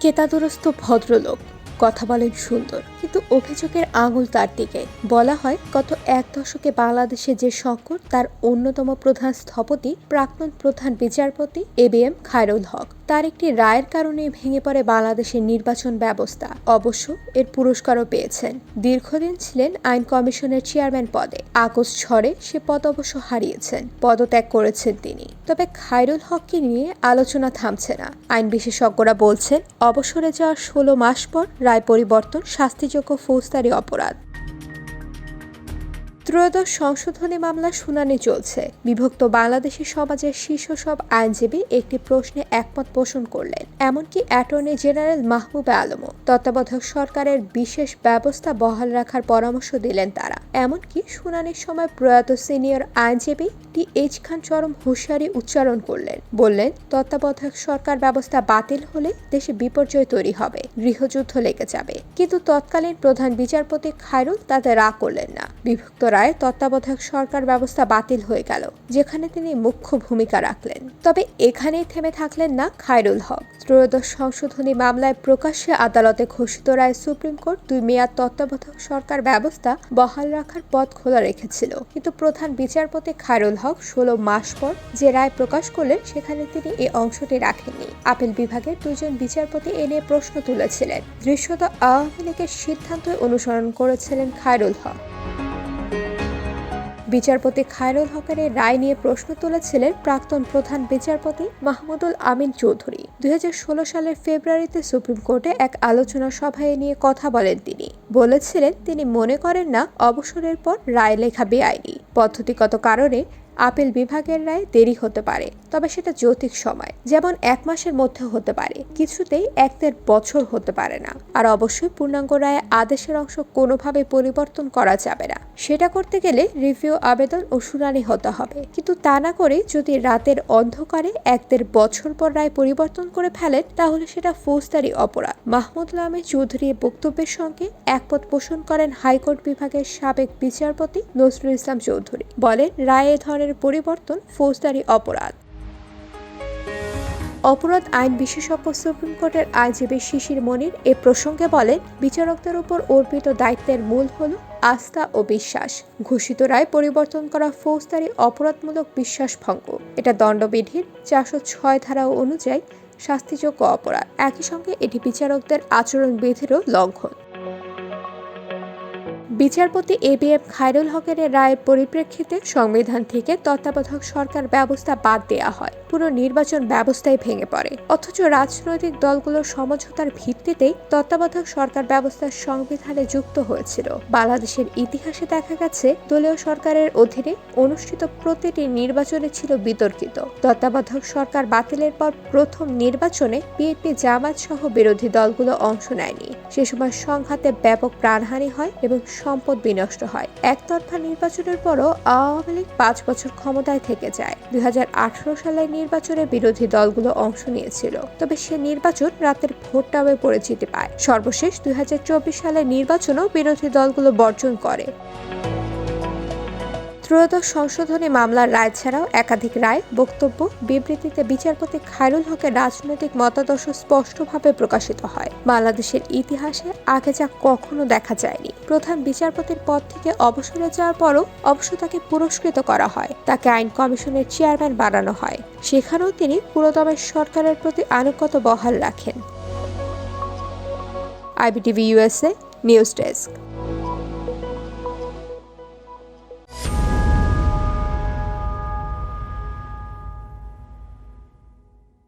কেতাদুরস্ত ভদ্রলোক কথা বলেন সুন্দর। কিন্তু অভিযোগের আঙুল তার দিকে। বলা হয়, গত এক দশকে বাংলাদেশে যে সংকট, তার অন্যতম প্রধান স্থপতি প্রাক্তন প্রধান বিচারপতি A B M Khairul Haque. তার একটি রায়ের কারণে ভেঙে পড়ে বাংলাদেশের নির্বাচন ব্যবস্থা। অবশ্য এর পুরস্কারও পেয়েছেন। দীর্ঘদিন ছিলেন আইন কমিশনের চেয়ারম্যান পদে। আগস্ট ঝড়ে সে পদ অবশ্য হারিয়েছেন। পদত্যাগ করেছেন তিনি। তবে খায়রুল হককে নিয়ে আলোচনা থামছে না। আইন বিশেষজ্ঞরা বলছেন, অবসরে যাওয়ার ষোলো মাস পর রায় পরিবর্তন শাস্তিযোগ্য ফৌজদারি অপরাধ। ত্রয়োদশ সংশোধনী মামলার শুনানি চলছে। বিভক্ত বাংলাদেশি সমাজের শীর্ষ সব আইনজীবী একটি প্রশ্নে একমত পোষণ করলেন, এমনকি অ্যাটর্নি জেনারেল মাহবুবে আলমও। তত্ত্বাবধায়ক সরকারের বিশেষ ব্যবস্থা বহাল রাখার পরামর্শ দিলেন তারা। এমনকি শুনানির সময় প্রয়াত সিনিয়র আইনজীবী টি এইচ খান চরম হুঁশিয়ারি উচ্চারণ করলেন। বললেন, তত্ত্বাবধায়ক সরকার ব্যবস্থা বাতিল হলে দেশে বিপর্যয় তৈরি হবে, গৃহযুদ্ধ লেগে যাবে। কিন্তু তৎকালীন প্রধান বিচারপতি খায়রুল তাতে রাগ করলেন না। বিভক্ত রায় তত্ত্বাবধায়ক সরকার ব্যবস্থা বাতিল হয়ে গেল, যেখানে তিনি মুখ্য ভূমিকা রাখলেন। তবে এখানেই থেমে থাকলেন না খায়রুল হক। ত্রয়োদশ সংশোধনী মামলায় প্রকাশ্যে আদালতে ঘোষিত রায় সুপ্রিম কোর্ট দুই মেয়াদ তত্ত্বাবধায়ক সরকার ব্যবস্থা বহাল রাখার পথ খোলা রেখেছিল। কিন্তু প্রধান বিচারপতি খায়রুল হক ষোলো মাস পর যে রায় প্রকাশ করলেন, সেখানে তিনি এই অংশটি রাখেননি। আপিল বিভাগের দুজন বিচারপতি এ নিয়ে প্রশ্ন তুলেছিলেন। দৃশ্যত আওয়ামী লীগের সিদ্ধান্তই অনুসরণ করেছিলেন খায়রুল হক। বিচারপতি খায়রুল হকের রায় নিয়ে প্রশ্ন তুলেছিলেন প্রাক্তন প্রধান বিচারপতি মাহমুদুল আমিন চৌধুরী। দুই হাজার ষোলো সালের ফেব্রুয়ারিতে সুপ্রিম কোর্টে এক আলোচনা সভায় নিয়ে কথা বলেন তিনি। বলেছিলেন, তিনি মনে করেন না, অবসরের পর রায় লেখা বেআইনি। পদ্ধতিগত কারণে আপিল বিভাগের রায় দেরি হতে পারে, তবে সেটা যৌতিক সময়, যেমন এক মাসের মধ্যে হতে পারে, কিছুতেই এক দেড় বছর হতে পারে না। আর অবশ্যই পূর্ণাঙ্গ রায়ে আদেশের অংশ কোনোভাবে পরিবর্তন করা যাবে না। সেটা করতে গেলে রিভিউ আবেদন ও শুনানি হতে হবে। কিন্তু তা না করে যদি রাতের অন্ধকারে এক দেড় বছর পর রায় পরিবর্তন করে ফেলেন, তাহলে সেটা ফৌজদারি অপরাধ। মাহমুদুল আহমেদ চৌধুরী বক্তব্যের সঙ্গে একমত পোষণ করেন হাইকোর্ট বিভাগের সাবেক বিচারপতি নজরুল ইসলাম চৌধুরী। বলেন, রায়ে এ ধরনের পরিবর্তন ফৌজদারি অপরাধ। অপরাধ আইন বিশেষজ্ঞ সুপ্রিম কোর্টের আইনজীবী শিশির মনির এ প্রসঙ্গে বলেন, বিচারকদের উপর অর্পিত দায়িত্বের মূল হল আস্থা ও বিশ্বাস। ঘোষিত রায় পরিবর্তন করা ফৌজদারি অপরাধমূলক বিশ্বাস ভঙ্গ এটা দণ্ডবিধির চারশো ছয় ধারা অনুযায়ী শাস্তিযোগ্য অপরাধ। একই সঙ্গে এটি বিচারকদের আচরণবিধিরও লঙ্ঘন। বিচারপতি এ বি এম খায়রুল হকের রায়ের পরিপ্রেক্ষিতে সংবিধান থেকে তত্ত্বাবধায়ক সরকার ব্যবস্থা বাদ দেওয়া হয়। পুরো নির্বাচন ব্যবস্থায় ভেঙে পড়ে। অথচ রাজনৈতিক দলগুলোর সমঝোতার ভিত্তিতেই তত্ত্বাবধায়ক সরকার ব্যবস্থা সংবিধানে যুক্ত হয়েছিল। বাংলাদেশের ইতিহাসে দেখা গেছে, দলীয় সরকারের অধীনে অনুষ্ঠিত প্রতিটি নির্বাচনে ছিল বিতর্কিত। তত্ত্বাবধায়ক সরকার বাতিলের পর প্রথম নির্বাচনে বিএনপি জামাত সহ বিরোধী দলগুলো অংশ নেয়নি। সে সময় সংঘাতে ব্যাপক প্রাণহানি হয় এবং সম্পদ বিনষ্ট হয়। একতরফা নির্বাচনের পরও আওয়ামী লীগ পাঁচ বছর ক্ষমতায় থেকে যায়। দুই হাজার আঠারো সালের নির্বাচনে বিরোধী দলগুলো অংশ নিয়েছিল। তবে সে নির্বাচন রাতের ভোটটাও পরিচিতি পায়। সর্বশেষ দুই হাজার চব্বিশ সালের নির্বাচনও বিরোধী দলগুলো বর্জন করে। ত্রয়োদশ সংশোধনী মামলার রায় ছাড়াও একাধিক রায়, বক্তব্য, বিবৃতিতে বিচারপতি খায়রুল হকের রাজনৈতিক মতাদর্শ স্পষ্টভাবে প্রকাশিত হয়। বাংলাদেশের ইতিহাসে আগে যা কখনো দেখা যায়নি। প্রধান বিচারপতির পদ থেকে অবসরে যাওয়ার পরও অবশ্য তাকে পুরস্কৃত করা হয়। তাকে আইন কমিশনের চেয়ারম্যান বানানো হয়। সেখানেও তিনি পুরোদমের সরকারের প্রতি আনুগত বহাল রাখেন। IBTV USA news desk.